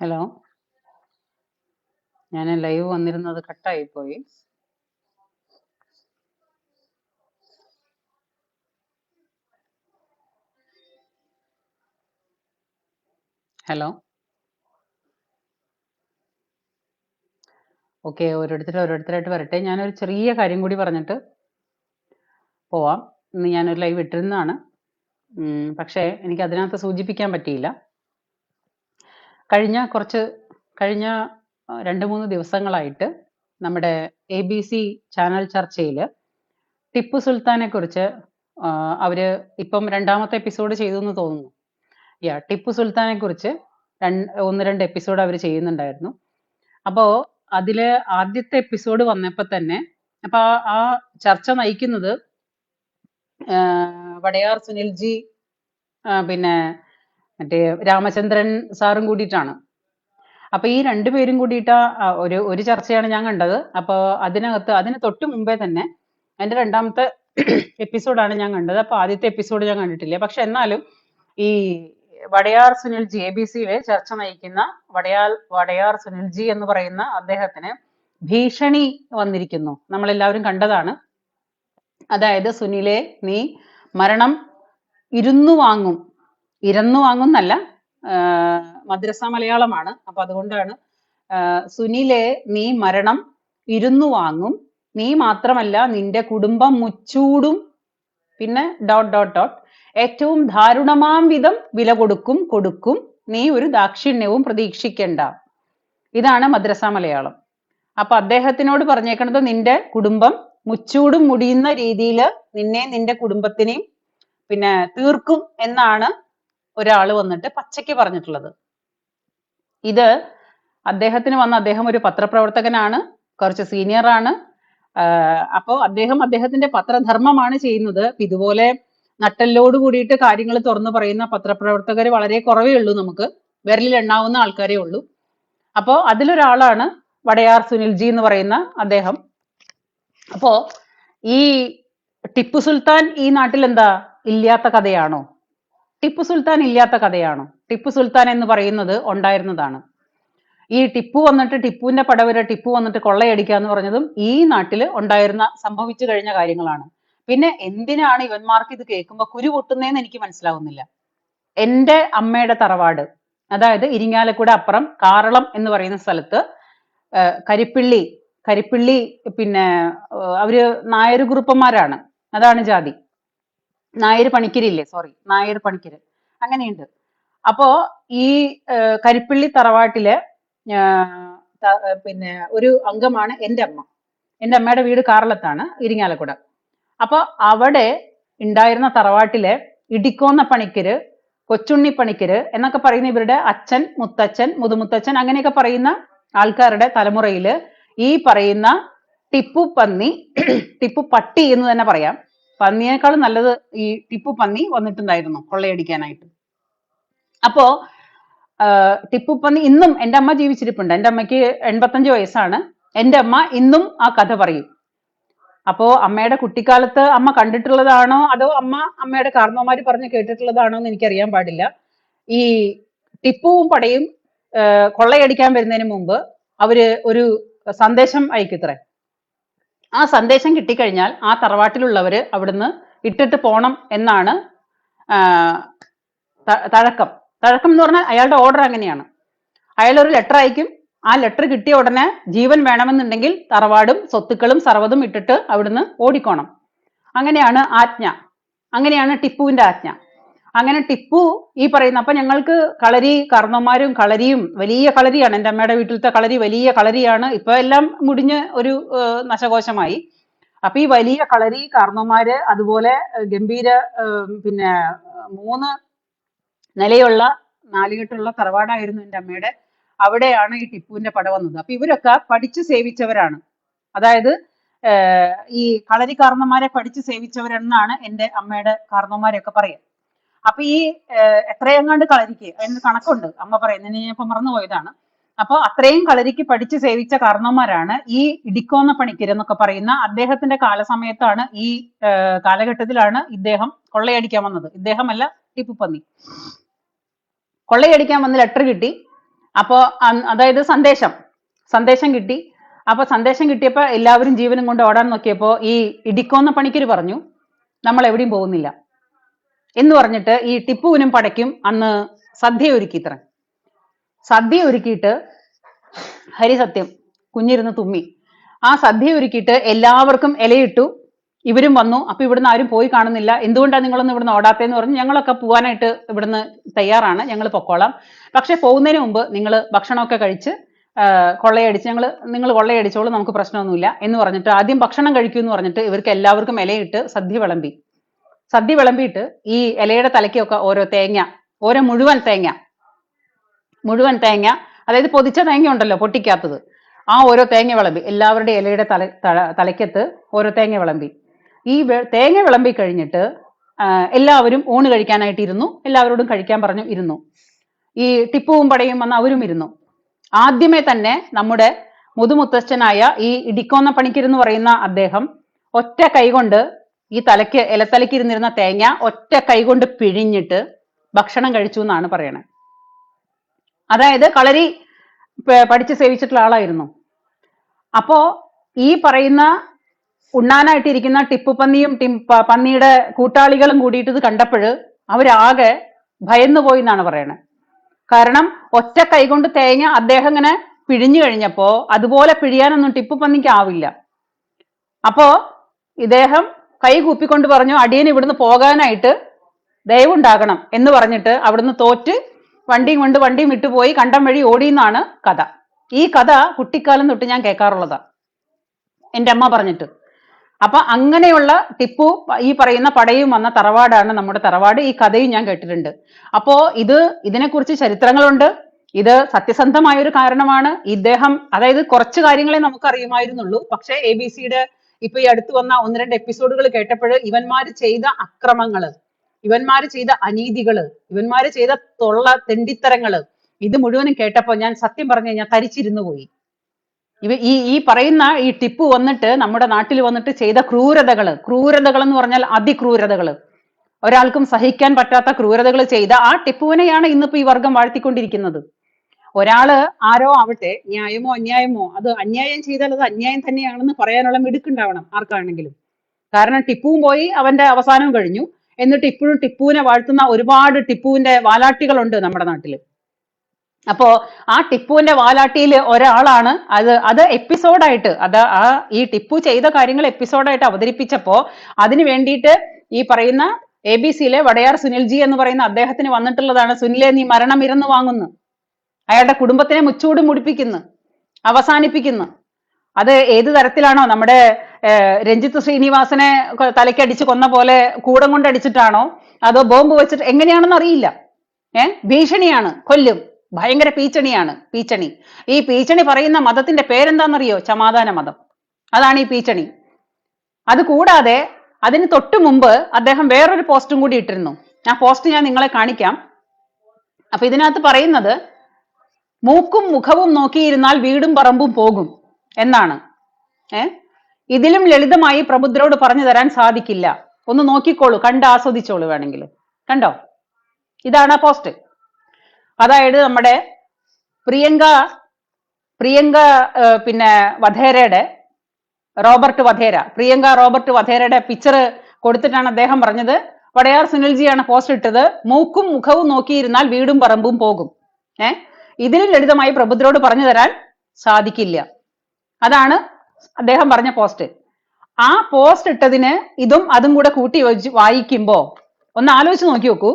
Hello. ഞാൻ live വന്നിരുന്നത് കട്ടായി പോയി. ഹലോ. ഓക്കെ ഓരോരുത്തർ ഓരോരുത്തരായിട്ട് വരട്ടെ. ഞാനൊരു ചെറിയ കാര്യം കൂടി പറഞ്ഞിട്ട് പോവാം. ഇന്ന് ഞാനൊരു ലൈവ് ഇട്ടിരുന്നതാണ്. പക്ഷേ എനിക്ക് അതിനകത്ത് സൂചിപ്പിക്കാൻ പറ്റിയില്ല. കഴിഞ്ഞ കുറച്ച് കഴിഞ്ഞ രണ്ട് മൂന്ന് ദിവസങ്ങളായിട്ട് നമ്മുടെ എ ബി സി ചാനൽ ചർച്ചയിൽ ടിപ്പു സുൽത്താനെ കുറിച്ച് അവർ ഇപ്പം രണ്ടാമത്തെ എപ്പിസോഡ് ചെയ്തു എന്ന് തോന്നുന്നു. യാ ടിപ്പു സുൽത്താനെ കുറിച്ച് ഒന്ന് രണ്ട് എപ്പിസോഡ് അവർ ചെയ്യുന്നുണ്ടായിരുന്നു. അപ്പോ അതിലെ ആദ്യത്തെ എപ്പിസോഡ് വന്നപ്പോ തന്നെ അപ്പൊ ആ- ചർച്ച നയിക്കുന്നത് വടയാർ സുനിൽജി പിന്നെ മറ്റേ രാമചന്ദ്രൻ സാറും കൂടിയിട്ടാണ്. അപ്പൊ ഈ രണ്ടുപേരും കൂടിയിട്ട ഒരു ഒരു ചർച്ചയാണ് ഞാൻ കണ്ടത്. അപ്പൊ അതിനകത്ത് അതിന് തൊട്ട് മുമ്പേ തന്നെ അതിന്റെ രണ്ടാമത്തെ എപ്പിസോഡാണ് ഞാൻ കണ്ടത്. അപ്പൊ ആദ്യത്തെ എപ്പിസോഡ് ഞാൻ കണ്ടിട്ടില്ല. പക്ഷെ എന്നാലും ഈ വടയാർ സുനിൽ ജി എ ബി സിയിലെ ചർച്ച നയിക്കുന്ന വടയാൽ വടയാർ സുനിൽ ജി എന്ന് പറയുന്ന അദ്ദേഹത്തിന് ഭീഷണി വന്നിരിക്കുന്നു. നമ്മൾ എല്ലാവരും കണ്ടതാണ്. അതായത് സുനിലെ നീ മരണം ഇരുന്നു വാങ്ങും. ഇരന്നു വാങ്ങുന്നല്ല മദ്രസ മലയാളമാണ്. അപ്പൊ അതുകൊണ്ടാണ് സുനിലെ നീ മരണം ഇരുന്നു വാങ്ങും. നീ മാത്രമല്ല നിന്റെ കുടുംബം മുച്ചൂടും. പിന്നെ ഡോട്ട് ഡോട്ട് ഡോട്ട്. ഏറ്റവും ദാരുണമാം വിധം വില കൊടുക്കും കൊടുക്കും. നീ ഒരു ദാക്ഷിണ്യവും പ്രതീക്ഷിക്കണ്ട. ഇതാണ് മദ്രസ മലയാളം. അപ്പൊ അദ്ദേഹത്തിനോട് പറഞ്ഞേക്കണത് നിന്റെ കുടുംബം മുച്ചൂടും മുടിയുന്ന രീതിയിൽ നിന്നെ നിന്റെ കുടുംബത്തിനെയും പിന്നെ തീർക്കും എന്നാണ് ഒരാൾ വന്നിട്ട് പച്ചയ്ക്ക് പറഞ്ഞിട്ടുള്ളത്. ഇത് അദ്ദേഹത്തിന് വന്ന അദ്ദേഹം ഒരു പത്രപ്രവർത്തകനാണ് കുറച്ച് സീനിയർ ആണ്. അപ്പോൾ അപ്പോ അദ്ദേഹം അദ്ദേഹത്തിന്റെ പത്രധർമ്മമാണ് ചെയ്യുന്നത്. ഇതുപോലെ നട്ടല്ലോട് കൂടിയിട്ട് കാര്യങ്ങൾ തുറന്നു പറയുന്ന പത്രപ്രവർത്തകർ വളരെ കുറവേ ഉള്ളൂ നമുക്ക്. വിരലിൽ എണ്ണാവുന്ന ആൾക്കാരേ ഉള്ളൂ. അപ്പോ അതിലൊരാളാണ് വടയാർ സുനിൽജി എന്ന് പറയുന്ന അദ്ദേഹം. അപ്പോ ഈ ടിപ്പു സുൽത്താൻ ഈ നാട്ടിൽ എന്താ ഇല്ലാത്ത കഥയാണോ? ടിപ്പു സുൽത്താൻ ഇല്ലാത്ത കഥയാണോ? ടിപ്പു സുൽത്താൻ എന്ന് പറയുന്നത് ഉണ്ടായിരുന്നതാണ്. ഈ ടിപ്പു വന്നിട്ട് ടിപ്പുവിന്റെ പടവരെ ടിപ്പു വന്നിട്ട് കൊള്ളയടിക്കുക എന്ന് പറഞ്ഞതും ഈ നാട്ടിൽ ഉണ്ടായിരുന്ന സംഭവിച്ചു കഴിഞ്ഞ കാര്യങ്ങളാണ്. പിന്നെ എന്തിനാണ് ഇവന്മാർക്ക് ഇത് കേൾക്കുമ്പോൾ കുരു പൊട്ടുന്നതെന്ന് എനിക്ക് മനസ്സിലാവുന്നില്ല. എന്റെ അമ്മയുടെ തറവാട് അതായത് ഇരിങ്ങാലക്കുട അപ്പുറം കാറളം എന്ന് പറയുന്ന സ്ഥലത്ത് കരിപ്പിള്ളി കരിപ്പിള്ളി പിന്നെ അവർ നായർ അതാണ് ജാതി. നായർ പണിക്കരില്ലേ? സോറി നായർ പണിക്കര്. അങ്ങനെയുണ്ട്. അപ്പോ ഈ കരിപ്പള്ളി തറവാട്ടിലെ പിന്നെ ഒരു അംഗമാണ് എന്റെ അമ്മ. എന്റെ അമ്മയുടെ വീട് കാറളത്താണ് ഇരിങ്ങാലക്കുട. അപ്പൊ അവിടെ ഉണ്ടായിരുന്ന തറവാട്ടിലെ ഇടിക്കോന്ന പണിക്കര് കൊച്ചുണ്ണി പണിക്കര് എന്നൊക്കെ പറയുന്ന ഇവരുടെ അച്ഛൻ മുത്തച്ഛൻ മുതുമുത്തച്ഛൻ അങ്ങനെയൊക്കെ പറയുന്ന ആൾക്കാരുടെ തലമുറയിൽ ഈ പറയുന്ന ടിപ്പു പന്നി ടിപ്പു പട്ടി എന്ന് തന്നെ പറയാം. പന്നിയേക്കാളും നല്ലത് ഈ ടിപ്പു പന്നി വന്നിട്ടുണ്ടായിരുന്നു കൊള്ളയടിക്കാനായിട്ട്. അപ്പോ ടിപ്പു പന്നി ഇന്നും എന്റെ അമ്മ ജീവിച്ചിരിപ്പുണ്ട്. എന്റെ അമ്മയ്ക്ക് എൺപത്തഞ്ച് വയസ്സാണ്. എന്റെ അമ്മ ഇന്നും ആ കഥ പറയും. അപ്പോ അമ്മയുടെ കുട്ടിക്കാലത്ത് അമ്മ കണ്ടിട്ടുള്ളതാണോ? അതോ അമ്മ അമ്മയുടെ കാരണവന്മാര് പറഞ്ഞ് കേട്ടിട്ടുള്ളതാണോ എന്ന് എനിക്കറിയാൻ പാടില്ല. ഈ ടിപ്പുവും പടയും കൊള്ളയടിക്കാൻ വരുന്നതിന് മുമ്പ് അവർ ഒരു സന്ദേശം അയക്കുത്രേ. ആ സന്ദേശം കിട്ടിക്കഴിഞ്ഞാൽ ആ തറവാട്ടിലുള്ളവര് അവിടുന്ന് ഇട്ടിട്ട് പോണം എന്നാണ് തഴക്കം. തഴക്കം എന്ന് പറഞ്ഞാൽ അയാളുടെ ഓർഡർ അങ്ങനെയാണ്. അയാൾ ഒരു ലെറ്റർ അയക്കും. ആ ലെറ്റർ കിട്ടിയ ഉടനെ ജീവൻ വേണമെന്നുണ്ടെങ്കിൽ തറവാടും സ്വത്തുക്കളും സർവതും ഇട്ടിട്ട് അവിടുന്ന് ഓടിക്കോണം. അങ്ങനെയാണ് ആജ്ഞ. അങ്ങനെയാണ് ടിപ്പുവിന്റെ ആജ്ഞ. അങ്ങനെ ടിപ്പു ഈ പറയുന്ന അപ്പൊ ഞങ്ങൾക്ക് കളരി കർണന്മാരും കളരിയും വലിയ കളരിയാണ് എന്റെ അമ്മയുടെ വീട്ടിലത്തെ കളരി വലിയ കളരിയാണ് ഇപ്പൊ എല്ലാം മുടിഞ്ഞ് ഒരു നശകോശമായി അപ്പൊ ഈ വലിയ കളരി കാർന്നോമാര് അതുപോലെ ഗംഭീര പിന്നെ മൂന്ന് നിലയുള്ള നാലുകെട്ടുള്ള തറവാടായിരുന്നു എന്റെ അമ്മയുടെ. അവിടെയാണ് ഈ ടിപ്പുവിന്റെ പട വന്നത്. അപ്പൊ ഇവരൊക്കെ പഠിച്ചു സേവിച്ചവരാണ്. അതായത് ഈ കളരി കാർന്നമാരെ പഠിച്ചു സേവിച്ചവരെന്നാണ് എന്റെ അമ്മയുടെ കാർന്നമാരെയൊക്കെ പറയുക. അപ്പൊ ഈ എത്രയെങ്ങാണ്ട് കളരിക്ക് അതിന് കണക്കുണ്ട്. അമ്മ പറയുന്നതിന് ഞാൻ ഇപ്പൊ മറന്നുപോയതാണ് അപ്പൊ അത്രയും കളരിക്ക് പഠിച്ചു സേവിച്ച കാരണവന്മാരാണ് ഈ ഇടിക്കോന്ന പണിക്കര് എന്നൊക്കെ പറയുന്ന അദ്ദേഹത്തിന്റെ കാലസമയത്താണ് ഈ കാലഘട്ടത്തിലാണ് ഇദ്ദേഹം കൊള്ളയടിക്കാൻ വന്നത്. ഇദ്ദേഹമല്ല ടിപ്പു പന്നി കൊള്ളയടിക്കാൻ വന്ന് ലെറ്റർ കിട്ടി. അപ്പോ അതായത് സന്ദേശം. സന്ദേശം കിട്ടി. അപ്പൊ സന്ദേശം കിട്ടിയപ്പോ എല്ലാവരും ജീവനും കൊണ്ട് ഓടാൻ നോക്കിയപ്പോ ഈ ഇടിക്കോന്ന പണിക്കര് പറഞ്ഞു നമ്മൾ എവിടെയും പോകുന്നില്ല. എന്ന് പറഞ്ഞിട്ട് ഈ ടിപ്പുവിനും പടയ്ക്കും അന്ന് സദ്യ ഒരുക്കി ഇത്ര. സദ്യ ഒരുക്കിയിട്ട് ഹരിസത്യം കുഞ്ഞിരുന്ന് തുമ്മി. ആ സദ്യ ഒരുക്കിയിട്ട് എല്ലാവർക്കും ഇലയിട്ടു. ഇവരും വന്നു. അപ്പൊ ഇവിടുന്ന് ആരും പോയി കാണുന്നില്ല. എന്തുകൊണ്ടാണ് നിങ്ങളൊന്നും ഇവിടുന്ന് ഓടാത്തേന്ന് പറഞ്ഞു ഞങ്ങളൊക്കെ പോകാനായിട്ട് ഇവിടുന്ന് തയ്യാറാണ്. ഞങ്ങൾ പൊക്കോളാം. പക്ഷെ പോകുന്നതിന് മുമ്പ് നിങ്ങൾ ഭക്ഷണമൊക്കെ കഴിച്ച് കൊള്ളയടിച്ച് ഞങ്ങൾ നിങ്ങൾ കൊള്ളയടിച്ചോളൂ നമുക്ക് പ്രശ്നമൊന്നുമില്ല എന്ന് പറഞ്ഞിട്ട് ആദ്യം ഭക്ഷണം കഴിക്കൂ എന്ന് പറഞ്ഞിട്ട് ഇവർക്ക് എല്ലാവർക്കും ഇലയിട്ട് സദ്യ വിളമ്പി. സദ്യ വിളമ്പിയിട്ട് ഈ ഇലയുടെ തലയ്ക്കൊക്കെ ഓരോ തേങ്ങ ഓരോ മുഴുവൻ തേങ്ങ മുഴുവൻ തേങ്ങ അതായത് പൊതിച്ച തേങ്ങ ഉണ്ടല്ലോ പൊട്ടിക്കാത്തത്. ആ ഓരോ തേങ്ങ വിളമ്പി എല്ലാവരുടെ ഇലയുടെ തല തല- തലയ്ക്കത്ത് ഓരോ തേങ്ങ വിളമ്പി. ഈ തേങ്ങ വിളമ്പി കഴിഞ്ഞിട്ട് എല്ലാവരും ഊണ് കഴിക്കാനായിട്ട് ഇരുന്നു. എല്ലാവരോടും കഴിക്കാൻ പറഞ്ഞു ഇരുന്നു. ഈ ടിപ്പുവും പടയും വന്ന് അവരും ഇരുന്നു. ആദ്യമേ തന്നെ നമ്മുടെ മുതുമുത്തച്ഛനായ ഈ ഇടിക്കോന്ന പണിക്കരെന്ന് പറയുന്ന അദ്ദേഹം ഒറ്റ കൈകൊണ്ട് ഈ തലയ്ക്ക് ഇലത്തലയ്ക്ക് ഇരുന്നിരുന്ന തേങ്ങ ഒറ്റ കൈകൊണ്ട് പിഴിഞ്ഞിട്ട് ഭക്ഷണം കഴിച്ചു എന്നാണ് പറയണത് അതായത് കളരി പഠിച്ച് സേവിച്ചിട്ടുള്ള ആളായിരുന്നു. അപ്പോ ഈ പറയുന്ന ഉണ്ണാനായിട്ടിരിക്കുന്ന ടിപ്പു പന്നിയും പന്നിയുടെ കൂട്ടാളികളും കൂടിയിട്ട് ഇത് കണ്ടപ്പോൾ അവരാകെ ഭയന്നു പോയി എന്നാണ് പറയണത് കാരണം ഒറ്റ കൈകൊണ്ട് തേങ്ങ അദ്ദേഹം ഇങ്ങനെ പിഴിഞ്ഞു കഴിഞ്ഞപ്പോ അതുപോലെ പിഴിയാനൊന്നും ടിപ്പു പന്നിക്ക് ആവില്ല. അപ്പോ ഇദ്ദേഹം കൈ കൂപ്പിക്കൊണ്ട് പറഞ്ഞു അടിയൻ ഇവിടുന്ന് പോകാനായിട്ട് ദയവുണ്ടാകണം എന്ന് പറഞ്ഞിട്ട് അവിടുന്ന് തോറ്റ് വണ്ടിയും കൊണ്ട് വണ്ടിയും വിട്ടുപോയി കണ്ടം വഴി ഓടിയെന്നാണ് കഥ. ഈ കഥ കുട്ടിക്കാലം തൊട്ട് ഞാൻ കേൾക്കാറുള്ളതാ. എന്റെ അമ്മ പറഞ്ഞിട്ട്. അപ്പൊ അങ്ങനെയുള്ള ടിപ്പു ഈ പറയുന്ന പടയും വന്ന തറവാടാണ് നമ്മുടെ തറവാട്. ഈ കഥയും ഞാൻ കേട്ടിട്ടുണ്ട്. അപ്പോ ഇത് ഇതിനെക്കുറിച്ച് ചരിത്രങ്ങളുണ്ട്. ഇത് സത്യസന്ധമായ ഒരു കാരണമാണ്. ഇദ്ദേഹം അതായത് കുറച്ച് കാര്യങ്ങളെ നമുക്ക് അറിയുമായിരുന്നുള്ളൂ പക്ഷേ എ ബി സിയുടെ ഇപ്പൊ ഈ അടുത്ത് വന്ന ഒന്ന് രണ്ട് എപ്പിസോഡുകൾ കേട്ടപ്പോൾ ഇവന്മാര് ചെയ്ത അക്രമങ്ങൾ ഇവന്മാര് ചെയ്ത അനീതികൾ ഇവന്മാര് ചെയ്ത തൊള്ള തെണ്ടിത്തരങ്ങൾ ഇത് മുഴുവനും കേട്ടപ്പോ ഞാൻ സത്യം പറഞ്ഞു കഴിഞ്ഞാൽ തരിച്ചിരുന്നു പോയി. ഇവ ഈ ഈ പറയുന്ന ഈ ടിപ്പു വന്നിട്ട് നമ്മുടെ നാട്ടിൽ വന്നിട്ട് ചെയ്ത ക്രൂരതകൾ ക്രൂരതകൾ എന്ന് പറഞ്ഞാൽ അതിക്രൂരതകൾ ഒരാൾക്കും സഹിക്കാൻ പറ്റാത്ത ക്രൂരതകൾ ചെയ്ത ആ ടിപ്പുവിനെയാണ് ഇന്നിപ്പോ ഈ വർഗം വാഴ്ത്തിക്കൊണ്ടിരിക്കുന്നത്. ഒരാൾ ആരോ ആവട്ടെ ന്യായമോ അന്യായമോ അത് അന്യായം ചെയ്താൽ അത് അന്യായം തന്നെയാണെന്ന് പറയാനുള്ള മിടുക്കുണ്ടാവണം ആർക്കാണെങ്കിലും. കാരണം ടിപ്പുവും പോയി അവന്റെ അവസാനവും കഴിഞ്ഞു. എന്നിട്ട് ഇപ്പോഴും ടിപ്പുവിനെ വാഴ്ത്തുന്ന ഒരുപാട് ടിപ്പുവിന്റെ വാലാട്ടികളുണ്ട് നമ്മുടെ നാട്ടിൽ അപ്പോ ആ ടിപ്പുവിന്റെ വാലാട്ടിയിൽ ഒരാളാണ്. അത് അത് എപ്പിസോഡായിട്ട് അത് ആ ഈ ടിപ്പു ചെയ്ത കാര്യങ്ങൾ എപ്പിസോഡായിട്ട് അവതരിപ്പിച്ചപ്പോ അതിന് വേണ്ടിയിട്ട് ഈ പറയുന്ന എ ബി സിയിലെ വടയാർ സുനിൽജി എന്ന് പറയുന്ന അദ്ദേഹത്തിന് വന്നിട്ടുള്ളതാണ് സുനിലെ നീ മരണം ഇരന്ന് വാങ്ങുന്നു. അയാളുടെ കുടുംബത്തിനെ മുച്ചൂട് മുടിപ്പിക്കുന്നു അവസാനിപ്പിക്കുന്നു. അത് ഏത് തരത്തിലാണോ? നമ്മുടെ രഞ്ജിത്ത് ശ്രീനിവാസനെ തലയ്ക്കടിച്ച് കൊന്ന പോലെ കൂടം കൊണ്ടടിച്ചിട്ടാണോ? അതോ ബോംബ് വെച്ചിട്ട് എങ്ങനെയാണെന്ന് അറിയില്ല. ഏ? ഭീഷണിയാണ് കൊല്ലും. ഭയങ്കര പീച്ചണിയാണ് പീച്ചണി. ഈ പീച്ചണി പറയുന്ന മതത്തിന്റെ പേരെന്താണെന്നറിയോ? ചമാധാന മതം. അതാണ് ഈ പീച്ചണി. അത് കൂടാതെ അതിന് തൊട്ടു മുമ്പ് അദ്ദേഹം വേറൊരു പോസ്റ്റും കൂടി ഇട്ടിരുന്നു. ആ പോസ്റ്റ് ഞാൻ നിങ്ങളെ കാണിക്കാം. അപ്പൊ ഇതിനകത്ത് പറയുന്നത് മൂക്കും മുഖവും നോക്കിയിരുന്നാൽ വീടും പറമ്പും പോകും എന്നാണ്. ഏ? ഇതിലും ലളിതമായി പ്രബുദ്ധരോട് പറഞ്ഞു തരാൻ സാധിക്കില്ല. ഒന്ന് നോക്കിക്കോളൂ കണ്ട് ആസ്വദിച്ചോളൂ വേണമെങ്കിൽ. കണ്ടോ? ഇതാണ് ആ പോസ്റ്റ് അതായത് നമ്മുടെ പ്രിയങ്ക പ്രിയങ്ക പിന്നെ വധേരയുടെ റോബർട്ട് വധേര. പ്രിയങ്ക റോബർട്ട് വധേരയുടെ പിക്ചർ കൊടുത്തിട്ടാണ് അദ്ദേഹം പറഞ്ഞത്. വടയാർ സുനിൽജിയാണ് പോസ്റ്റ് ഇട്ടത്. മൂക്കും മുഖവും നോക്കിയിരുന്നാൽ വീടും പറമ്പും പോകും. ഏ? ഇതിലും ലളിതമായി പ്രബുദ്ധരോട് പറഞ്ഞു തരാൻ സാധിക്കില്ല. അതാണ് അദ്ദേഹം പറഞ്ഞ പോസ്റ്റ്. ആ പോസ്റ്റ് ഇട്ടതിന് ഇതും അതും കൂടെ കൂട്ടി വായിക്കുമ്പോ ഒന്ന് ആലോചിച്ച് നോക്കി നോക്കൂ.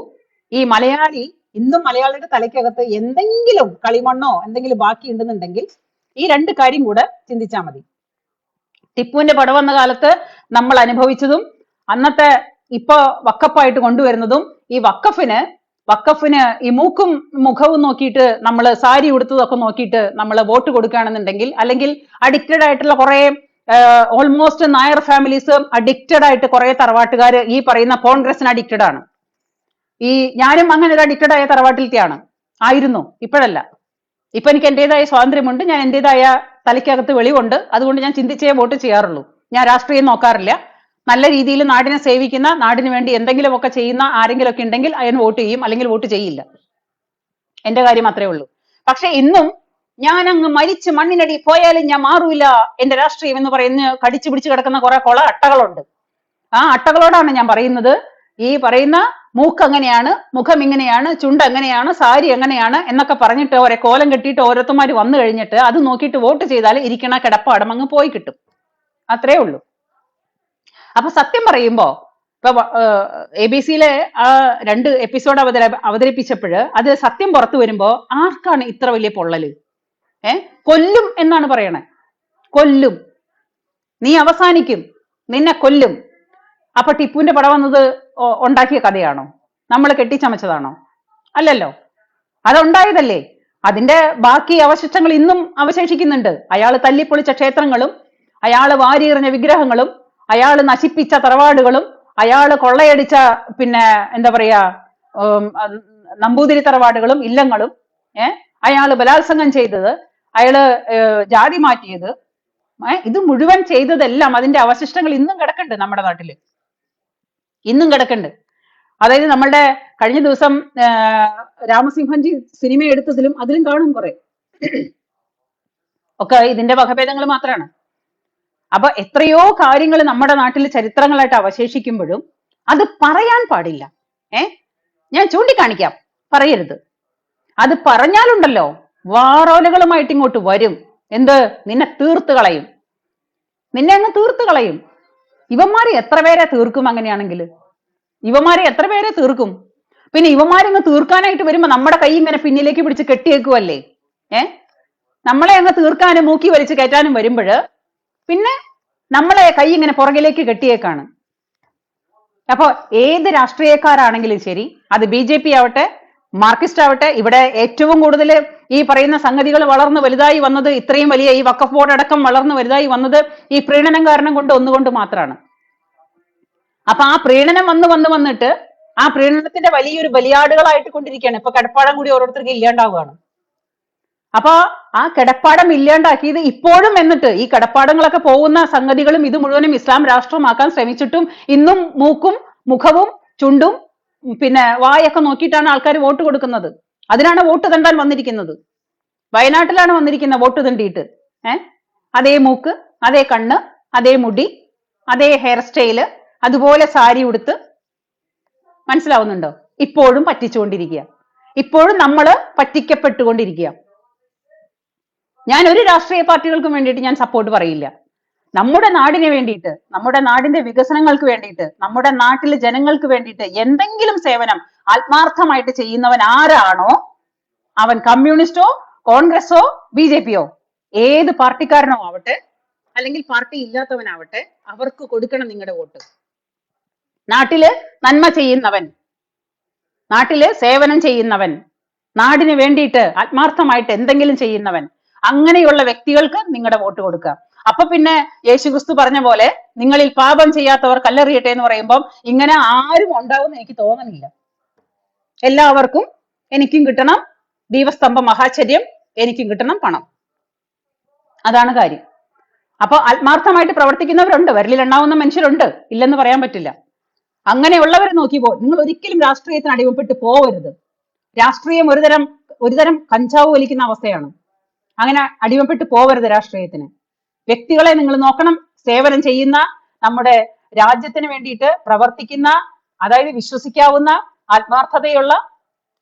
ഈ മലയാളി ഇന്നും മലയാളിയുടെ തലയ്ക്കകത്ത് എന്തെങ്കിലും കളിമണ്ണോ എന്തെങ്കിലും ബാക്കി ഉണ്ടെന്നുണ്ടെങ്കിൽ ഈ രണ്ട് കാര്യം കൂടെ ചിന്തിച്ചാൽ മതി. ടിപ്പുവിന്റെ പട വന്ന കാലത്ത് നമ്മൾ അനുഭവിച്ചതും അന്നത്തെ ഇപ്പൊ വക്കപ്പായിട്ട് കൊണ്ടുവരുന്നതും ഈ വക്കഫിന് വക്കഫിന് ഈ മൂക്കും മുഖവും നോക്കിയിട്ട് നമ്മൾ സാരി ഉടുത്തതൊക്കെ നോക്കിയിട്ട് നമ്മൾ വോട്ട് കൊടുക്കുകയാണെന്നുണ്ടെങ്കിൽ അല്ലെങ്കിൽ അഡിക്റ്റഡ് ആയിട്ടുള്ള കുറെ ഓൾമോസ്റ്റ് നായർ ഫാമിലീസ് അഡിക്റ്റഡ് ആയിട്ട് കുറെ തറവാട്ടുകാർ ഈ പറയുന്ന കോൺഗ്രസിന് അഡിക്റ്റഡ് ആണ്. ഈ ഞാനും അങ്ങനെ ഒരു അഡിക്റ്റഡ് ആയ തറവാട്ടിലത്തെയാണ്. ആയിരുന്നു. ഇപ്പോഴല്ല. ഇപ്പൊ എനിക്ക് എന്റേതായ സ്വാതന്ത്ര്യമുണ്ട്. ഞാൻ എന്റേതായ തലയ്ക്കകത്ത് വെളിവുണ്ട്. അതുകൊണ്ട് ഞാൻ ചിന്തിച്ചേ വോട്ട് ചെയ്യാറുള്ളൂ. ഞാൻ രാഷ്ട്രീയം നോക്കാറില്ല. നല്ല രീതിയിൽ നാടിനെ സേവിക്കുന്ന നാടിന് വേണ്ടി എന്തെങ്കിലുമൊക്കെ ചെയ്യുന്ന ആരെങ്കിലും ഒക്കെ ഉണ്ടെങ്കിൽ അയാൾ വോട്ട് ചെയ്യും അല്ലെങ്കിൽ വോട്ട് ചെയ്യില്ല. എന്റെ കാര്യം അത്രേ ഉള്ളൂ. പക്ഷെ ഇന്നും ഞാൻ അങ്ങ് മരിച്ച് മണ്ണിനടി പോയാലും ഞാൻ മാറൂല. എന്റെ രാഷ്ട്രീയം എന്ന് പറയുന്ന കടിച്ചു പിടിച്ചു കിടക്കുന്ന കുറെ കൊള അട്ടകളുണ്ട്. ആ അട്ടകളോടാണ് ഞാൻ പറയുന്നത്. ഈ പറയുന്ന മൂക്ക് അങ്ങനെയാണ് മുഖം ഇങ്ങനെയാണ് ചുണ്ട് എങ്ങനെയാണ് സാരി എങ്ങനെയാണ് എന്നൊക്കെ പറഞ്ഞിട്ട് ഒരേ കോലം കെട്ടിയിട്ട് ഓരോരുത്തന്മാർ വന്നു കഴിഞ്ഞിട്ട് അത് നോക്കിയിട്ട് വോട്ട് ചെയ്താൽ ഇരിക്കണ കിടപ്പാടം അങ്ങ് പോയി കിട്ടും. അത്രേ ഉള്ളൂ. അപ്പൊ സത്യം പറയുമ്പോ ഇപ്പൊ എ ബി സിയിലെ ആ രണ്ട് എപ്പിസോഡ് അവതര അവതരിപ്പിച്ചപ്പോൾ അത് സത്യം പുറത്തു വരുമ്പോ ആർക്കാണ് ഇത്ര വലിയ പൊള്ളൽ? ഏ? കൊല്ലും എന്നാണ് പറയണേ. കൊല്ലും. നീ അവസാനിക്കും. നിന്നെ കൊല്ലും. അപ്പൊ ടിപ്പുവിന്റെ പട വന്നത് ഉണ്ടാക്കിയ കഥയാണോ? നമ്മൾ കെട്ടിച്ചമച്ചതാണോ? അല്ലല്ലോ. അതുണ്ടായതല്ലേ. അതിന്റെ ബാക്കി അവശിഷ്ടങ്ങൾ ഇന്നും അവശേഷിക്കുന്നുണ്ട്. അയാൾ തല്ലിപ്പൊളിച്ച ക്ഷേത്രങ്ങളും അയാൾ വാരിയെറിഞ്ഞ വിഗ്രഹങ്ങളും അയാൾ നശിപ്പിച്ച തറവാടുകളും അയാൾ കൊള്ളയടിച്ച പിന്നെ എന്താ പറയാ നമ്പൂതിരി തറവാടുകളും ഇല്ലങ്ങളും ഏർ അയാൾ ബലാത്സംഗം ചെയ്തത് അയാൾ ജാതി മാറ്റിയത് ഇത് മുഴുവൻ ചെയ്തതെല്ലാം അതിന്റെ അവശിഷ്ടങ്ങൾ ഇന്നും കിടക്കണ്ട് നമ്മുടെ നാട്ടിൽ. ഇന്നും കിടക്കണ്ട് അതായത് നമ്മളുടെ കഴിഞ്ഞ ദിവസം രാമസിംഹൻജി സിനിമ എടുത്തതിലും അതിലും കാണും കുറെ. ഒക്കെ ഇതിന്റെ വകഭേദങ്ങൾ മാത്രമാണ് അപ്പൊ എത്രയോ കാര്യങ്ങൾ നമ്മുടെ നാട്ടിൽ ചരിത്രങ്ങളായിട്ട് അവശേഷിക്കുമ്പോഴും അത് പറയാൻ പാടില്ല. ഏ? ഞാൻ ചൂണ്ടിക്കാണിക്കാം. പറയരുത്. അത് പറഞ്ഞാലുണ്ടല്ലോ വാറോലകളുമായിട്ട് ഇങ്ങോട്ട് വരും. എന്ത്? നിന്നെ തീർത്ത് കളയും. നിന്നെ അങ്ങ് തീർത്ത് കളയും. ഇവന്മാരെ എത്ര പേരെ തീർക്കും അങ്ങനെയാണെങ്കിൽ? ഇവന്മാരെ എത്ര പേരെ തീർക്കും? പിന്നെ ഇവന്മാരങ്ങ് തീർക്കാനായിട്ട് വരുമ്പോ നമ്മുടെ കൈ ഇങ്ങനെ പിന്നിലേക്ക് പിടിച്ച് കെട്ടിയേക്കുവല്ലേ? ഏ? നമ്മളെ അങ്ങ് തീർക്കാനും മൂക്കി വലിച്ച് കയറ്റാനും വരുമ്പോഴ് പിന്നെ നമ്മളെ കൈ ഇങ്ങനെ പുറകിലേക്ക് കെട്ടിയേക്കാണ്. അപ്പോ ഏത് രാഷ്ട്രീയക്കാരാണെങ്കിലും ശരി അത് ബി ജെ പി ആവട്ടെ മാർക്സിസ്റ്റ് ആവട്ടെ ഇവിടെ ഏറ്റവും കൂടുതൽ ഈ പറയുന്ന സംഗതികൾ വളർന്നു വലുതായി വന്നത് ഇത്രയും വലിയ ഈ വക്കഫ് ബോർഡ് അടക്കം വളർന്നു വലുതായി വന്നത് ഈ പ്രീണനം കാരണം കൊണ്ട് ഒന്നുകൊണ്ട് മാത്രമാണ്. അപ്പൊ ആ പ്രീണനം വന്ന് വന്ന് വന്നിട്ട് ആ പ്രീണനത്തിന്റെ വലിയൊരു ബലിയാടുകളായിട്ട് കൊണ്ടിരിക്കുകയാണ്. ഇപ്പൊ കടപ്പാടം കൂടി ഓരോരുത്തർക്ക് ഇല്ലാണ്ടാവുകയാണ്. അപ്പൊ ആ കിടപ്പാടം ഇല്ലാണ്ടാക്കിയത് ഇപ്പോഴും എന്നിട്ട് ഈ കിടപ്പാടങ്ങളൊക്കെ പോകുന്ന സംഗതികളും ഇത് മുഴുവനും ഇസ്ലാം രാഷ്ട്രമാക്കാൻ ശ്രമിച്ചിട്ടും ഇന്നും മൂക്കും മുഖവും ചുണ്ടും പിന്നെ വായൊക്കെ നോക്കിയിട്ടാണ് ആൾക്കാർ വോട്ട് കൊടുക്കുന്നത്. അതിനാണ് വോട്ട് തണ്ടാൻ വന്നിരിക്കുന്നത്. വയനാട്ടിലാണ് വന്നിരിക്കുന്നത് വോട്ട് തണ്ടിയിട്ട് ഏ? അതേ മൂക്ക് അതേ കണ്ണ് അതേ മുടി അതേ ഹെയർ സ്റ്റൈൽ അതുപോലെ സാരി ഉടുത്ത്. മനസ്സിലാവുന്നുണ്ടോ? ഇപ്പോഴും പറ്റിച്ചുകൊണ്ടിരിക്കുക. ഇപ്പോഴും നമ്മൾ പറ്റിക്കപ്പെട്ടുകൊണ്ടിരിക്കുക. ഞാൻ ഒരു രാഷ്ട്രീയ പാർട്ടികൾക്കും വേണ്ടിയിട്ട് ഞാൻ സപ്പോർട്ട് പറയില്ല. നമ്മുടെ നാടിന് വേണ്ടിയിട്ട് നമ്മുടെ നാടിന്റെ വികസനങ്ങൾക്ക് വേണ്ടിയിട്ട് നമ്മുടെ നാട്ടിലെ ജനങ്ങൾക്ക് വേണ്ടിയിട്ട് എന്തെങ്കിലും സേവനം ആത്മാർത്ഥമായിട്ട് ചെയ്യുന്നവൻ ആരാണോ? അവൻ കമ്മ്യൂണിസ്റ്റോ കോൺഗ്രസോ ബി ജെ പിയോ? ഏത് പാർട്ടിക്കാരനോ ആവട്ടെ അല്ലെങ്കിൽ പാർട്ടി ഇല്ലാത്തവനാവട്ടെ അവർക്ക് കൊടുക്കണം നിങ്ങളുടെ വോട്ട്. നാട്ടിൽ നന്മ ചെയ്യുന്നവൻ നാട്ടിൽ സേവനം ചെയ്യുന്നവൻ നാടിന് വേണ്ടിയിട്ട് ആത്മാർത്ഥമായിട്ട് എന്തെങ്കിലും ചെയ്യുന്നവൻ അങ്ങനെയുള്ള വ്യക്തികൾക്ക് നിങ്ങളുടെ വോട്ട് കൊടുക്കുക അപ്പൊ പിന്നെ യേശുക്രിസ്തു പറഞ്ഞ പോലെ നിങ്ങളിൽ പാപം ചെയ്യാത്തവർ കല്ലെറിയട്ടെ എന്ന് പറയുമ്പോൾ ഇങ്ങനെ ആരും ഉണ്ടാവുമെന്ന് എനിക്ക് തോന്നുന്നില്ല എല്ലാവർക്കും എനിക്കും കിട്ടണം ദീപസ്തംഭ മഹാചര്യം എനിക്കും കിട്ടണം പണം. അതാണ് കാര്യം. അപ്പൊ ആത്മാർത്ഥമായിട്ട് പ്രവർത്തിക്കുന്നവരുണ്ട് വരലിൽ ഉണ്ടാവുന്ന മനുഷ്യരുണ്ട് ഇല്ലെന്ന് പറയാൻ പറ്റില്ല. അങ്ങനെയുള്ളവരെ നോക്കി പോ നിങ്ങൾ ഒരിക്കലും രാഷ്ട്രീയത്തിന് അടിമപ്പെട്ട് പോവരുത്. രാഷ്ട്രീയം ഒരുതരം ഒരുതരം കഞ്ചാവ് വലിക്കുന്ന അവസ്ഥയാണ്. അങ്ങനെ അടിമപ്പെട്ട് പോവരുത് രാഷ്ട്രീയത്തിന്. വ്യക്തികളെ നിങ്ങൾ നോക്കണം. സേവനം ചെയ്യുന്ന നമ്മുടെ രാജ്യത്തിന് വേണ്ടിയിട്ട് പ്രവർത്തിക്കുന്ന അതായത് വിശ്വസിക്കാവുന്ന ആത്മാർത്ഥതയുള്ള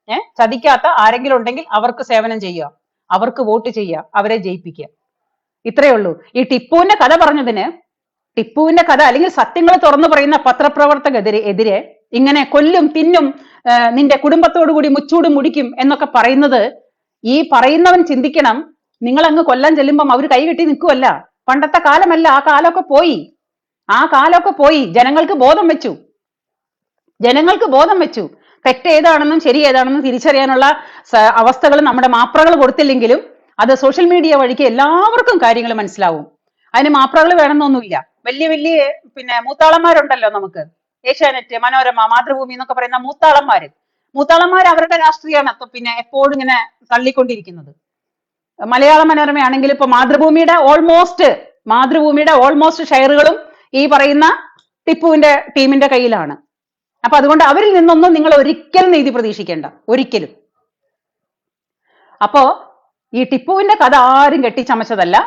ഏ ചതിക്കാത്ത ആരെങ്കിലും ഉണ്ടെങ്കിൽ അവർക്ക് സേവനം ചെയ്യുക. അവർക്ക് വോട്ട് ചെയ്യുക. അവരെ ജയിപ്പിക്കുക. ഇത്രയേ ഉള്ളൂ. ഈ ടിപ്പുവിന്റെ കഥ പറഞ്ഞതിന് ടിപ്പുവിന്റെ കഥ അല്ലെങ്കിൽ സത്യങ്ങൾ തുറന്നു പറയുന്ന പത്രപ്രവർത്തകരെതിരെ എതിരെ ഇങ്ങനെ കൊല്ലും തിന്നും നിന്റെ കുടുംബത്തോടു കൂടി മുച്ചൂട് മുടിക്കും എന്നൊക്കെ പറയുന്നത് ഈ പറയുന്നവൻ ചിന്തിക്കണം. നിങ്ങൾ അങ്ങ് കൊല്ലാൻ ചെല്ലുമ്പം അവർ കൈകെട്ടി നിൽക്കുമല്ല പണ്ടത്തെ കാലമല്ല ആ കാലമൊക്കെ പോയി. ആ കാലമൊക്കെ പോയി. ജനങ്ങൾക്ക് ബോധം വെച്ചു. ജനങ്ങൾക്ക് ബോധം വെച്ചു. തെറ്റ് ഏതാണെന്നും ശരി ഏതാണെന്നും തിരിച്ചറിയാനുള്ള അവസ്ഥകൾ നമ്മുടെ മാപ്രകൾ കൊടുത്തില്ലെങ്കിലും അത് സോഷ്യൽ മീഡിയ വഴിക്ക് എല്ലാവർക്കും കാര്യങ്ങൾ മനസ്സിലാവും. അതിന് മാപ്രകൾ വേണമെന്നൊന്നുമില്ല. വലിയ വലിയ പിന്നെ മൂത്താളന്മാരുണ്ടല്ലോ നമുക്ക്. ഏഷ്യാനെറ്റ് മനോരമ മാതൃഭൂമി എന്നൊക്കെ പറയുന്ന മൂത്താളന്മാര്. മൂത്താളന്മാർ അവരുടെ രാഷ്ട്രീയമാണ് പിന്നെ എപ്പോഴും ഇങ്ങനെ തള്ളിക്കൊണ്ടിരിക്കുന്നത്. മലയാള മനോരമയാണെങ്കിൽ ഇപ്പൊ മാതൃഭൂമിയുടെ ഓൾമോസ്റ്റ് മാതൃഭൂമിയുടെ ഓൾമോസ്റ്റ് ഷെയറുകളും ഈ പറയുന്ന ടിപ്പുവിന്റെ ടീമിന്റെ കയ്യിലാണ്. അപ്പൊ അതുകൊണ്ട് അവരിൽ നിന്നൊന്നും നിങ്ങൾ ഒരിക്കലും നീതി പ്രതീക്ഷിക്കേണ്ട. ഒരിക്കലും. അപ്പോ ഈ ടിപ്പുവിന്റെ കഥ ആരും കെട്ടിച്ചമച്ചതല്ല.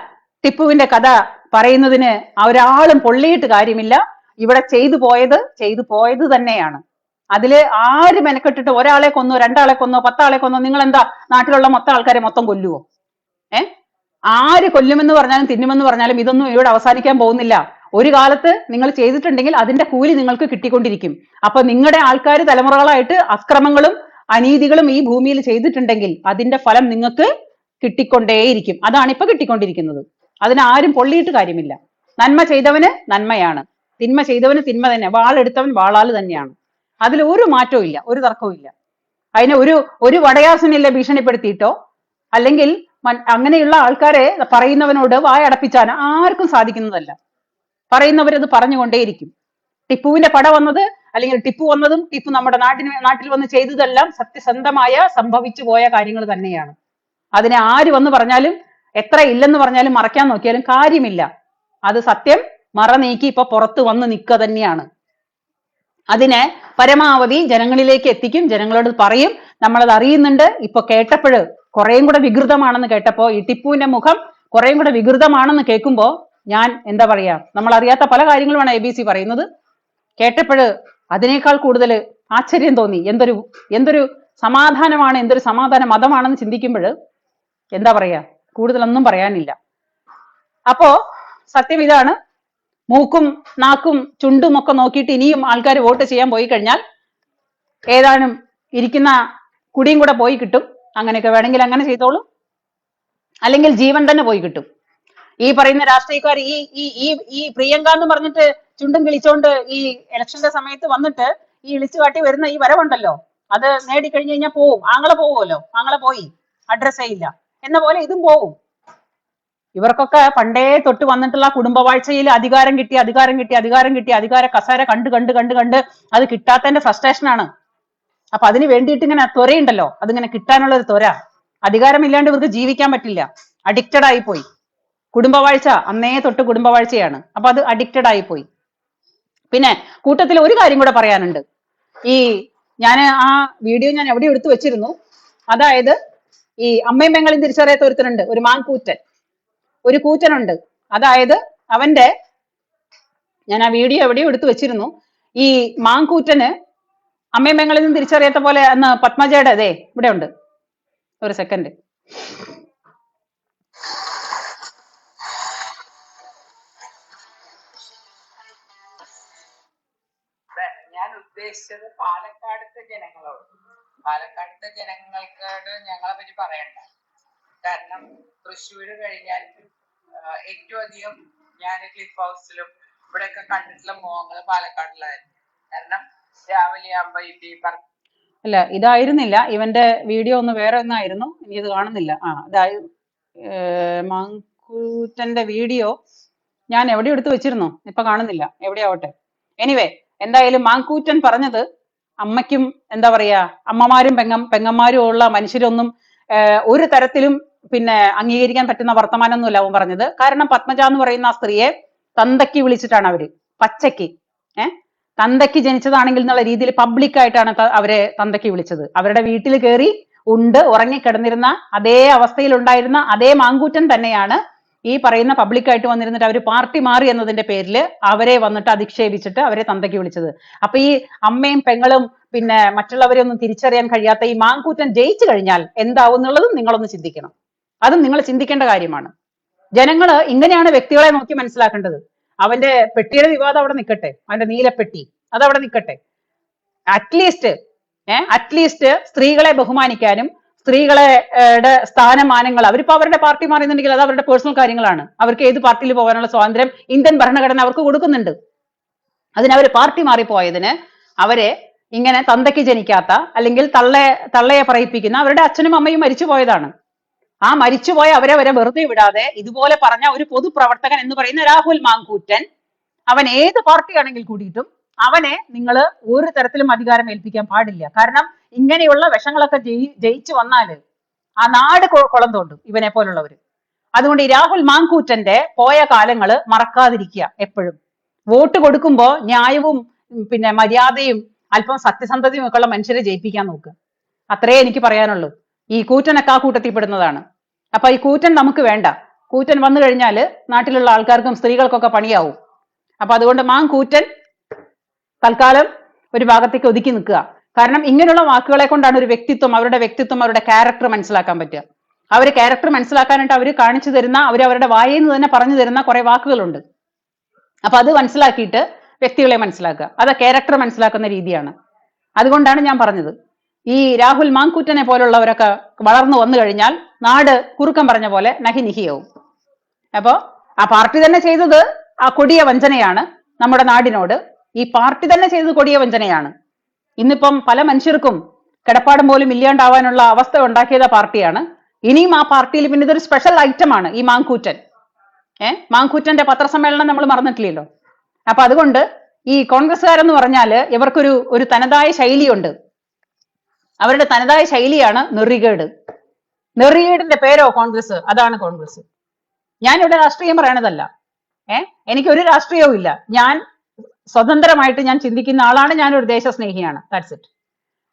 ടിപ്പുവിന്റെ കഥ പറയുന്നതിന് ഒരാളും പൊള്ളിയിട്ട് കാര്യമില്ല. ഇവിടെ ചെയ്തു പോയത് ചെയ്തു പോയത് തന്നെയാണ്. അതിൽ ആര് മെനക്കെട്ടിട്ട് ഒരാളെ കൊന്നോ രണ്ടാളെ കൊന്നോ പത്താളെ കൊന്നോ നിങ്ങൾ എന്താ നാട്ടിലുള്ള മൊത്തം ആൾക്കാരെ മൊത്തം കൊല്ലുവോ? ഏ? ആര് കൊല്ലുമെന്ന് പറഞ്ഞാലും തിന്നുമെന്ന് പറഞ്ഞാലും ഇതൊന്നും ഇവിടെ അവസാനിക്കാൻ പോകുന്നില്ല. ഒരു കാലത്ത് നിങ്ങൾ ചെയ്തിട്ടുണ്ടെങ്കിൽ അതിന്റെ കൂലി നിങ്ങൾക്ക് കിട്ടിക്കൊണ്ടിരിക്കും. അപ്പൊ നിങ്ങളുടെ ആൾക്കാർ തലമുറകളായിട്ട് അക്രമങ്ങളും അനീതികളും ഈ ഭൂമിയിൽ ചെയ്തിട്ടുണ്ടെങ്കിൽ അതിന്റെ ഫലം നിങ്ങൾക്ക് കിട്ടിക്കൊണ്ടേയിരിക്കും. അതാണ് ഇപ്പൊ കിട്ടിക്കൊണ്ടിരിക്കുന്നത്. അതിന് ആരും പൊള്ളിയിട്ട് കാര്യമില്ല. നന്മ ചെയ്തവന് നന്മയാണ്. തിന്മ ചെയ്തവന് തിന്മ തന്നെ വാളെടുത്തവൻ വാളാൽ തന്നെയാണ്. അതിൽ ഒരു മാറ്റവും ഇല്ല. ഒരു തർക്കവും ഇല്ല. അതിനെ ഒരു ഒരു വടയാസനില്ല ഭീഷണിപ്പെടുത്തിയിട്ടോ? അല്ലെങ്കിൽ അങ്ങനെയുള്ള ആൾക്കാരെ പറയുന്നവനോട് വായടപ്പിച്ചാൻ ആർക്കും സാധിക്കുന്നതല്ല. പറയുന്നവരത് പറഞ്ഞുകൊണ്ടേയിരിക്കും. ടിപ്പുവിന്റെ പട വന്നത് അല്ലെങ്കിൽ ടിപ്പു വന്നതും ടിപ്പു നമ്മുടെ നാട്ടിന് നാട്ടിൽ വന്ന് ചെയ്തതെല്ലാം സത്യസന്ധമായ സംഭവിച്ചു പോയ കാര്യങ്ങൾ തന്നെയാണ്. അതിനെ ആര് വന്ന് പറഞ്ഞാലും എത്ര ഇല്ലെന്ന് പറഞ്ഞാലും മറയ്ക്കാൻ നോക്കിയാലും കാര്യമില്ല. അത് സത്യം മറ നീക്കി ഇപ്പൊ പുറത്ത് വന്ന് നിൽക്കുക തന്നെയാണ്. അതിനെ പരമാവധി ജനങ്ങളിലേക്ക് എത്തിക്കും. ജനങ്ങളോട് പറയും. നമ്മളത് അറിയുന്നുണ്ട്. ഇപ്പൊ കേട്ടപ്പോഴ് കുറേയും കൂടെ വികൃതമാണെന്ന് കേട്ടപ്പോ ഈ ടിപ്പുവിന്റെ മുഖം കുറേയും കൂടെ വികൃതമാണെന്ന് കേൾക്കുമ്പോ ഞാൻ എന്താ പറയാ നമ്മൾ അറിയാത്ത പല കാര്യങ്ങളുമാണ് എ ബി സി പറയുന്നത്. കേട്ടപ്പോഴ് അതിനേക്കാൾ കൂടുതൽ ആശ്ചര്യം തോന്നി. എന്തൊരു എന്തൊരു സമാധാനമാണ് എന്തൊരു സമാധാന മതമാണെന്ന് ചിന്തിക്കുമ്പോൾ എന്താ പറയാ കൂടുതലൊന്നും പറയാനില്ല. അപ്പോ സത്യം ഇതാണ്. മൂക്കും നാക്കും ചുണ്ടും ഒക്കെ നോക്കിയിട്ട് ഇനിയും ആൾക്കാർ വോട്ട് ചെയ്യാൻ പോയി കഴിഞ്ഞാൽ ഏതാനും ഇരിക്കുന്ന കുടിയും കൂടെ പോയി കിട്ടും. അങ്ങനെയൊക്കെ വേണമെങ്കിൽ അങ്ങനെ ചെയ്തോളൂ. അല്ലെങ്കിൽ ജീവൻ തന്നെ പോയി കിട്ടും. ഈ പറയുന്ന രാഷ്ട്രീയക്കാർ ഈ ഈ ഈ ഈ പ്രിയങ്ക എന്ന് പറഞ്ഞിട്ട് ചുണ്ടും കിളിച്ചോണ്ട് ഈ ഇലക്ഷന്റെ സമയത്ത് വന്നിട്ട് ഈ ഇളിച്ചു കാട്ടി വരുന്ന ഈ വരവുണ്ടല്ലോ. അത് നേടിക്കഴിഞ്ഞു കഴിഞ്ഞാൽ പോവും. ആങ്ങളെ പോവുമല്ലോ. ആങ്ങളെ പോയി. അഡ്രസ് ചെയ്യില്ല എന്ന പോലെ ഇതും പോവും. ഇവർക്കൊക്കെ പണ്ടേ തൊട്ട് വന്നിട്ടുള്ള കുടുംബവാഴ്ചയിൽ അധികാരം കിട്ടി അധികാരം കിട്ടി അധികാരം കിട്ടി അധികാര കസേര കണ്ട് കണ്ട് കണ്ട് കണ്ട് അത് കിട്ടാത്തതിന്റെ ഫ്രസ്ട്രേഷൻ ആണ്. അപ്പൊ അതിന് വേണ്ടിയിട്ട് ഇങ്ങനെ ത്വരയുണ്ടല്ലോ. അതിങ്ങനെ കിട്ടാനുള്ള ഒരു ത്വര. അധികാരമില്ലാണ്ട് ഇവർക്ക് ജീവിക്കാൻ പറ്റില്ല. അഡിക്റ്റഡ് ആയി പോയി കുടുംബവാഴ്ച അന്നേ തൊട്ട് കുടുംബവാഴ്ചയാണ്. അപ്പൊ അത് അഡിക്റ്റഡ് ആയി പോയി പിന്നെ കൂട്ടത്തിൽ ഒരു കാര്യം കൂടെ പറയാനുണ്ട്. ഈ ഞാൻ ആ വീഡിയോ ഞാൻ എവിടെ എടുത്തു വെച്ചിരുന്നു. അതായത് ഈ അമ്മയും പെങ്ങളും തിരിച്ചറിയാത്ത ഒരുത്തനുണ്ട്. ഒരു മാൻകൂറ്റൻ. ഒരു കൂറ്റനുണ്ട്. അതായത് അവന്റെ ഞാൻ ആ വീഡിയോ എവിടെയോ എടുത്തു വെച്ചിരുന്നു. ഈ മാങ്കൂറ്റന് അമ്മയും നിന്ന് തിരിച്ചറിയാത്ത പോലെ അന്ന് പത്മജയുടെ അതെ ഇവിടെ ഉണ്ട്. ഒരു സെക്കൻഡ് ഞാൻ ഉദ്ദേശിച്ചത് പാലക്കാടത്തെ ജനങ്ങളോട്. പാലക്കാടത്തെ ജനങ്ങൾക്കോട് ഞങ്ങളെ പറ്റി പറയണ്ട. കാരണം തൃശ്ശൂര് കഴിഞ്ഞാൽ ഏറ്റവും അധികം ഞാൻ ക്ലിഫ് ഹൗസിലും ഇവിടെയൊക്കെ കണ്ടിട്ടുള്ള മോഹങ്ങൾ പാലക്കാടിലായിരുന്നു കാരണം രാവിലെ ഈ പറ അല്ല ഇതായിരുന്നില്ല. ഇവന്റെ വീഡിയോ ഒന്ന് വേറെ ഒന്നായിരുന്നു. ഇത് കാണുന്നില്ല. ആ ഇതായി മാങ്കൂറ്റന്റെ വീഡിയോ ഞാൻ എവിടെ എടുത്തു വെച്ചിരുന്നു? ഇപ്പൊ കാണുന്നില്ല. എവിടെയാവട്ടെ? എനിവേ എന്തായാലും മാങ്കൂറ്റൻ പറഞ്ഞത് അമ്മയ്ക്കും എന്താ പറയാ അമ്മമാരും പെങ്ങം പെങ്ങന്മാരും ഉള്ള മനുഷ്യരൊന്നും ഒരു തരത്തിലും പിന്നെ അംഗീകരിക്കാൻ പറ്റുന്ന വർത്തമാനമൊന്നുമില്ല അവൻ പറഞ്ഞത്. കാരണം പത്മജ എന്ന് പറയുന്ന ആ സ്ത്രീയെ തന്തയ്ക്ക് വിളിച്ചിട്ടാണ് അവർ. പച്ചയ്ക്ക്. ഏഹ് തന്തയ്ക്ക് ജനിച്ചതാണെങ്കിൽ എന്നുള്ള രീതിയിൽ പബ്ലിക് ആയിട്ടാണ് ത- അവരെ തന്തയ്ക്ക് വിളിച്ചത്. അവരുടെ വീട്ടിൽ കയറി ഉണ്ട് ഉറങ്ങിക്കിടന്നിരുന്ന അതേ അവസ്ഥയിൽ ഉണ്ടായിരുന്ന അതേ മാങ്കൂറ്റൻ തന്നെയാണ് ഈ പറയുന്ന പബ്ലിക് ആയിട്ട് വന്നിരുന്നിട്ട് അവർ പാർട്ടി മാറി എന്നതിന്റെ പേരിൽ അവരെ വന്നിട്ട് അധിക്ഷേപിച്ചിട്ട് അവരെ തന്തയ്ക്ക് വിളിച്ചത്. അപ്പൊ ഈ അമ്മയും പെങ്ങളും പിന്നെ മറ്റുള്ളവരെ ഒന്നും തിരിച്ചറിയാൻ കഴിയാത്ത ഈ മാങ്കൂറ്റൻ ജയിച്ചു കഴിഞ്ഞാൽ എന്താവും എന്നുള്ളതും നിങ്ങളൊന്ന് ചിന്തിക്കണം. അതും നിങ്ങൾ ചിന്തിക്കേണ്ട കാര്യമാണ്. ജനങ്ങൾ ഇങ്ങനെയാണ് വ്യക്തികളെ നോക്കി മനസ്സിലാക്കേണ്ടത്. അവന്റെ പെട്ടിയുടെ വിവാദം അവിടെ നിൽക്കട്ടെ അവന്റെ നീലപ്പെട്ടി അത് അവിടെ നിൽക്കട്ടെ അറ്റ്ലീസ്റ്റ് ഏഹ് അറ്റ്ലീസ്റ്റ് സ്ത്രീകളെ ബഹുമാനിക്കാനും സ്ത്രീകളെ സ്ഥാനമാനങ്ങൾ അവരിപ്പോ അവരുടെ പാർട്ടി മാറിയെന്നുണ്ടെങ്കിൽ അത് അവരുടെ പേഴ്സണൽ കാര്യങ്ങളാണ്. അവർക്ക് ഏത് പാർട്ടിയിൽ പോകാനുള്ള സ്വാതന്ത്ര്യം ഇന്ത്യൻ ഭരണഘടന അവർക്ക് കൊടുക്കുന്നുണ്ട്. അതിന് അവർ പാർട്ടി മാറിപ്പോയതിന് അവരെ ഇങ്ങനെ തന്തയ്ക്ക് ജനിക്കാത്ത അല്ലെങ്കിൽ തള്ളയെ തള്ളയെ പറയിപ്പിക്കുന്ന അവരുടെ അച്ഛനും അമ്മയും മരിച്ചു പോയതാണ് ആ മരിച്ചുപോയ അവരെ വരെ വെറുതെ വിടാതെ ഇതുപോലെ പറഞ്ഞ ഒരു പൊതുപ്രവർത്തകൻ എന്ന് പറയുന്ന രാഹുൽ മാങ്കൂറ്റൻ അവൻ ഏത് പാർട്ടിയാണെങ്കിൽ കൂടിയിട്ടും അവനെ നിങ്ങൾ ഒരു തരത്തിലും അധികാരം ഏൽപ്പിക്കാൻ പാടില്ല. കാരണം ഇങ്ങനെയുള്ള വിഷങ്ങളൊക്കെ ജയി ജയിച്ചു വന്നാൽ ആ നാട് കുളം തോണ്ടും ഇവനെ പോലുള്ളവർ അതുകൊണ്ട് ഈ രാഹുൽ മാങ്കൂറ്റന്റെ പോയ കാലങ്ങൾ മറക്കാതിരിക്കുക എപ്പോഴും. വോട്ട് കൊടുക്കുമ്പോൾ ന്യായവും പിന്നെ മര്യാദയും അല്പം സത്യസന്ധതയും ഒക്കെ ഉള്ള മനുഷ്യരെ ജയിപ്പിക്കാൻ നോക്കുക അത്രേ എനിക്ക് പറയാനുള്ളൂ. ഈ കൂറ്റനൊക്കെ ആ കൂട്ടത്തിൽ പെടുന്നതാണ്. അപ്പൊ ഈ കൂറ്റൻ നമുക്ക് വേണ്ട. കൂറ്റൻ വന്നു കഴിഞ്ഞാൽ നാട്ടിലുള്ള ആൾക്കാർക്കും സ്ത്രീകൾക്കൊക്കെ പണിയാവും. അപ്പൊ അതുകൊണ്ട് മാൻ കൂറ്റൻ തൽക്കാലം ഒരു ഭാഗത്തേക്ക് ഒതുക്കി നിൽക്കുക. കാരണം ഇങ്ങനെയുള്ള വാക്കുകളെ കൊണ്ടാണ് ഒരു വ്യക്തിത്വം അവരുടെ വ്യക്തിത്വം അവരുടെ ക്യാരക്ടർ മനസ്സിലാക്കാൻ പറ്റുക. അവർ ക്യാരക്ടർ മനസ്സിലാക്കാനായിട്ട് അവർ കാണിച്ചു തരുന്ന അവർ അവരുടെ വായിൽ നിന്ന് തന്നെ പറഞ്ഞു തരുന്ന കുറെ വാക്കുകളുണ്ട്. അപ്പൊ അത് മനസ്സിലാക്കിയിട്ട് വ്യക്തികളെ മനസ്സിലാക്കുക. അത് ക്യാരക്ടർ മനസ്സിലാക്കുന്ന രീതിയാണ്. അതുകൊണ്ടാണ് ഞാൻ പറഞ്ഞത്. ഈ രാഹുൽ മാങ്കൂറ്റനെ പോലുള്ളവരൊക്കെ വളർന്നു വന്നു കഴിഞ്ഞാൽ നാട് കുറുക്കം പറഞ്ഞ പോലെ നഹിനിഹിയാവും അപ്പോ ആ പാർട്ടി തന്നെ ചെയ്തത് ആ കൊടിയ വഞ്ചനയാണ് നമ്മുടെ നാടിനോട്. ഈ പാർട്ടി തന്നെ ചെയ്തത് കൊടിയ വഞ്ചനയാണ്. ഇന്നിപ്പം പല മനുഷ്യർക്കും കിടപ്പാടം പോലും ഇല്ലാണ്ടാവാനുള്ള അവസ്ഥ ഉണ്ടാക്കിയത് പാർട്ടിയാണ്. ഇനിയും ആ പാർട്ടിയിൽ പിന്നെ ഇതൊരു സ്പെഷ്യൽ ഐറ്റം ആണ് ഈ മാങ്കൂറ്റൻ. ഏ? മാങ്കൂറ്റന്റെ പത്രസമ്മേളനം നമ്മൾ മറന്നിട്ടില്ലല്ലോ. അപ്പൊ അതുകൊണ്ട് ഈ കോൺഗ്രസ്സുകാരെന്ന് പറഞ്ഞാൽ ഇവർക്കൊരു ഒരു തനതായ ശൈലിയുണ്ട്. അവരുടെ തനതായ ശൈലിയാണ് നെറികേട്. നെറികേടിന്റെ പേരോ കോൺഗ്രസ്? അതാണ് കോൺഗ്രസ്. ഞാനിവിടെ രാഷ്ട്രീയം പറയണതല്ല. ഏ? എനിക്ക് ഒരു രാഷ്ട്രീയവും ഇല്ല. ഞാൻ സ്വതന്ത്രമായിട്ട് ഞാൻ ചിന്തിക്കുന്ന ആളാണ്. ഞാൻ ഒരു ദേശസ്നേഹിയാണ്. ദാറ്റ്സ് ഇറ്റ്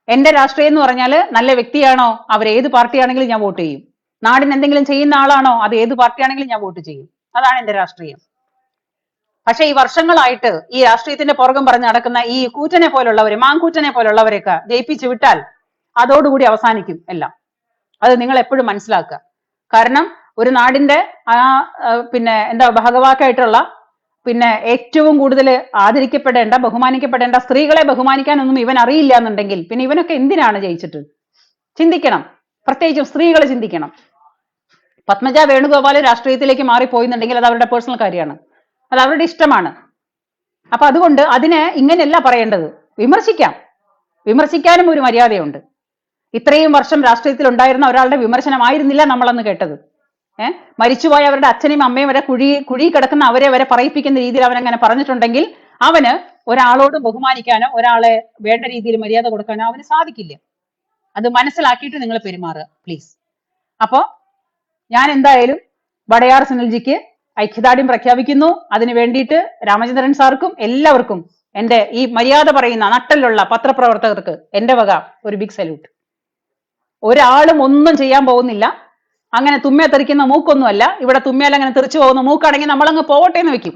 എന്റെ രാഷ്ട്രീയം എന്ന് പറഞ്ഞാൽ നല്ല വ്യക്തിയാണോ? അവർ ഏത് പാർട്ടിയാണെങ്കിലും ഞാൻ വോട്ട് ചെയ്യും. നാടിന് എന്തെങ്കിലും ചെയ്യുന്ന ആളാണോ? അത് ഏത് പാർട്ടിയാണെങ്കിലും ഞാൻ വോട്ട് ചെയ്യും. അതാണ് എന്റെ രാഷ്ട്രീയം. പക്ഷെ ഈ വർഷങ്ങളായിട്ട് ഈ രാഷ്ട്രീയത്തിന്റെ പുറകം പറഞ്ഞ് നടക്കുന്ന ഈ കൂറ്റനെ പോലുള്ളവരെ മാങ്കൂറ്റനെ പോലുള്ളവരെയൊക്കെ ജയിപ്പിച്ചു വിട്ടാൽ അതോടുകൂടി അവസാനിക്കും എല്ലാം. അത് നിങ്ങൾ എപ്പോഴും മനസ്സിലാക്കുക. കാരണം ഒരു നാടിന്റെ ആ പിന്നെ എന്താ ഭാഗവാക്കായിട്ടുള്ള പിന്നെ ഏറ്റവും കൂടുതൽ ആദരിക്കപ്പെടേണ്ട ബഹുമാനിക്കപ്പെടേണ്ട സ്ത്രീകളെ ബഹുമാനിക്കാനൊന്നും ഇവൻ അറിയില്ല എന്നുണ്ടെങ്കിൽ പിന്നെ ഇവനൊക്കെ എന്തിനാണ് ജയിച്ചിട്ട്? ചിന്തിക്കണം. പ്രത്യേകിച്ചും സ്ത്രീകളെ ചിന്തിക്കണം. പത്മജ വേണുഗോപാൽ രാഷ്ട്രീയത്തിലേക്ക് മാറിപ്പോയിന്നുണ്ടെങ്കിൽ അത് അവരുടെ പേഴ്സണൽ കാര്യമാണ്. അത് അവരുടെ ഇഷ്ടമാണ്. അപ്പൊ അതുകൊണ്ട് അതിനെ ഇങ്ങനെയല്ല പറയേണ്ടത്. വിമർശിക്കാം. വിമർശിക്കാനും ഒരു മര്യാദയുണ്ട്. ഇത്രയും വർഷം രാഷ്ട്രീയത്തിൽ ഉണ്ടായിരുന്ന ഒരാളുടെ വിമർശനമായിരുന്നില്ല നമ്മളന്ന് കേട്ടത്. ഏഹ് മരിച്ചുപോയ അവരുടെ അച്ഛനെയും അമ്മയും വരെ കുഴി കുഴി കിടക്കുന്ന അവരെ വരെ പറയിപ്പിക്കുന്ന രീതിയിൽ അവൻ അങ്ങനെ പറഞ്ഞിട്ടുണ്ടെങ്കിൽ അവന് ഒരാളോട് ബഹുമാനിക്കാനോ ഒരാളെ വേണ്ട രീതിയിൽ മര്യാദ കൊടുക്കാനോ അവന് സാധിക്കില്ല. അത് മനസ്സിലാക്കിയിട്ട് നിങ്ങൾ പെരുമാറുക പ്ലീസ് അപ്പോ ഞാൻ എന്തായാലും വടയാർ സുനിൽജിക്ക് ഐക്യദാർഢ്യം പ്രഖ്യാപിക്കുന്നു. അതിന് വേണ്ടിയിട്ട് രാമചന്ദ്രൻ സാർക്കും എല്ലാവർക്കും എന്റെ ഈ മര്യാദ പറയുന്ന നട്ടലുള്ള പത്രപ്രവർത്തകർക്ക് എന്റെ വക ഒരു ബിഗ് സല്യൂട്ട് ഒരാളും ഒന്നും ചെയ്യാൻ പോകുന്നില്ല. അങ്ങനെ തുമ്മേ തെറിക്കുന്ന മൂക്കൊന്നുമല്ല. ഇവിടെ തുമ്മേൽ അങ്ങനെ തെറിച്ചു പോകുന്ന മൂക്കാണെങ്കിൽ നമ്മളങ്ങ് പോകട്ടെ എന്ന് വെക്കും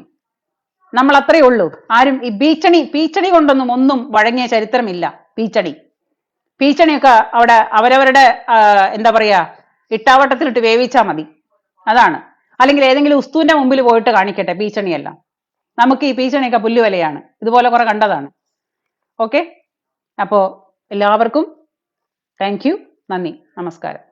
നമ്മൾ അത്രയേ ഉള്ളൂ. ആരും ഈ ബീച്ചണി പീച്ചണി കൊണ്ടൊന്നും ഒന്നും വഴങ്ങിയ ചരിത്രമില്ല. പീച്ചണി. പീച്ചണിയൊക്കെ അവിടെ അവരവരുടെ എന്താ പറയാ ഇട്ടാവട്ടത്തിലിട്ട് വേവിച്ചാൽ മതി. അതാണ്. അല്ലെങ്കിൽ ഏതെങ്കിലും ഉസ്തുവിന്റെ മുമ്പിൽ പോയിട്ട് കാണിക്കട്ടെ പീച്ചണിയെല്ലാം. നമുക്ക് ഈ പീച്ചണിയൊക്കെ പുല്ലുവലയാണ്. ഇതുപോലെ കുറെ കണ്ടതാണ്. ഓക്കെ? അപ്പോ എല്ലാവർക്കും താങ്ക് നന്ദി നമസ്കാരം.